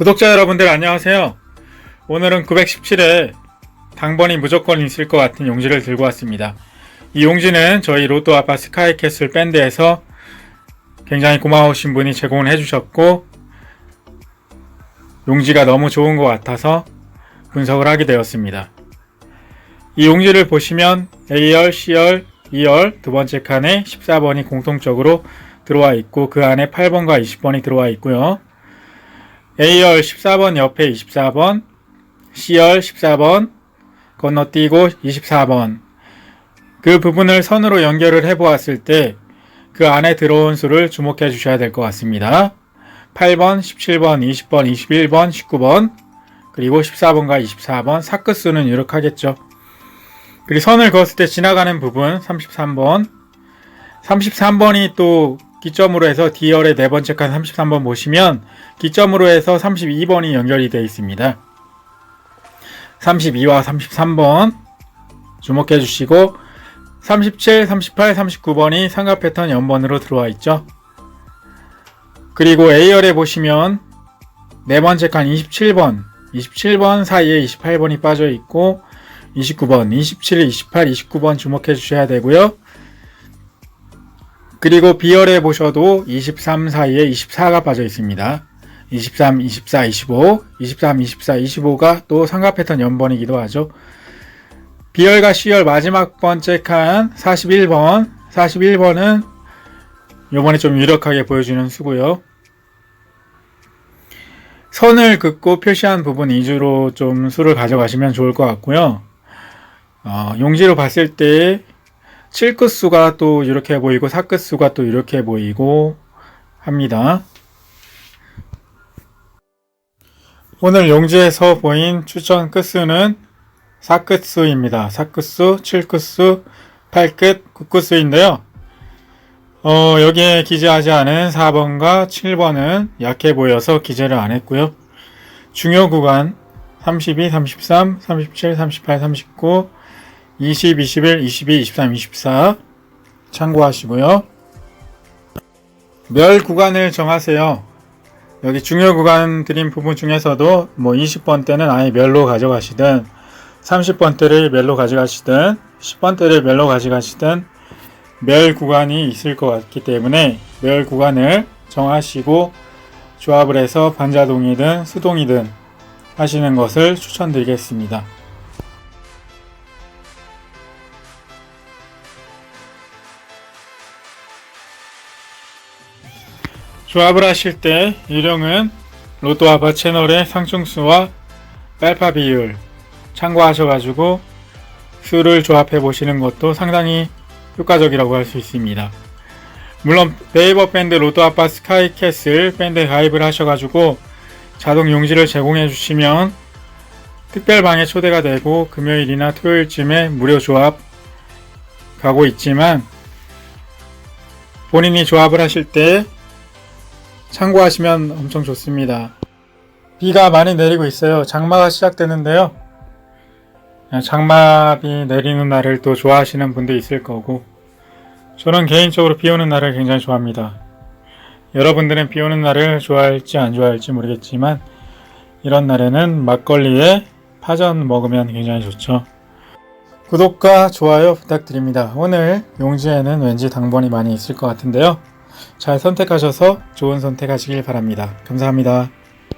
구독자 여러분들 안녕하세요. 오늘은 917회 당번이 무조건 있을 것 같은 용지를 들고 왔습니다. 이 용지는 저희 로또 아빠 스카이캐슬 밴드에서 굉장히 고마우신 분이 제공을 해주셨고 용지가 너무 좋은 것 같아서 분석을 하게 되었습니다. 이 용지를 보시면 A열, C열, 2열 두 번째 칸에 14번이 공통적으로 들어와 있고 그 안에 8번과 20번이 들어와 있고요. A열 14번 옆에 24번, C열 14번, 건너뛰고 24번. 그 부분을 선으로 연결을 해 보았을 때 그 안에 들어온 수를 주목해 주셔야 될 것 같습니다. 8번, 17번, 20번, 21번, 19번, 그리고 14번과 24번, 사크수는 유력하겠죠. 그리고 선을 그었을 때 지나가는 부분 33번, 33번이 또 기점으로 해서 D열의 네 번째 칸 33번 보시면 기점으로 해서 32번이 연결이 되어 있습니다. 32와 33번 주목해 주시고 37, 38, 39번이 삼각 패턴 연번으로 들어와 있죠. 그리고 A열에 보시면 네 번째 칸 27번, 27번 사이에 28번이 빠져 있고 29번, 27, 28, 29번 주목해 주셔야 되고요. 그리고 B열에 보셔도 23 사이에 24가 빠져 있습니다. 23, 24, 25, 23, 24, 25가 또 삼각 패턴 연번이기도 하죠. B열과 C열 마지막 번째 칸 41번, 41번은 요번에 좀 유력하게 보여주는 수고요. 선을 긋고 표시한 부분 위주로 좀 수를 가져가시면 좋을 것 같고요. 어, 용지로 봤을 때 7끝수가 또 이렇게 보이고 4끝수가 또 이렇게 보이고 합니다. 오늘 용지에서 보인 추천 끝수는 4끝수입니다. 4끝수, 7끝수, 8끝, 9끝수인데요. 어, 여기에 기재하지 않은 4번과 7번은 약해 보여서 기재를 안 했고요. 중요 구간 32, 33, 37, 38, 39, 20, 21, 22, 23, 24 참고하시고요. 멸 구간을 정하세요. 여기 중요 구간 드린 부분 중에서도 뭐 20번 때는 아예 멸로 가져가시든 30번 때를 멸로 가져가시든 10번 때를 멸로 가져가시든 멸 구간이 있을 것 같기 때문에 멸 구간을 정하시고 조합을 해서 반자동이든 수동이든 하시는 것을 추천드리겠습니다. 조합을 하실 때 유령은 로또 아바 채널의 상승수와 빨파 비율 참고하셔가지고 수를 조합해 보시는 것도 상당히 효과적이라고 할 수 있습니다. 물론 네이버 밴드 로또 아빠 스카이캐슬 밴드에 가입을 하셔가지고 자동 용지를 제공해 주시면 특별방에 초대가 되고 금요일이나 토요일쯤에 무료 조합 가고 있지만 본인이 조합을 하실 때 참고하시면 엄청 좋습니다. 비가 많이 내리고 있어요. 장마가 시작되는데요. 장마비 내리는 날을 또 좋아하시는 분도 있을 거고, 저는 개인적으로 비 오는 날을 굉장히 좋아합니다. 여러분들은 비 오는 날을 좋아할지 안 좋아할지 모르겠지만, 이런 날에는 막걸리에 파전 먹으면 굉장히 좋죠. 구독과 좋아요 부탁드립니다. 오늘 용지에는 왠지 당번이 많이 있을 것 같은데요. 잘 선택하셔서 좋은 선택하시길 바랍니다. 감사합니다.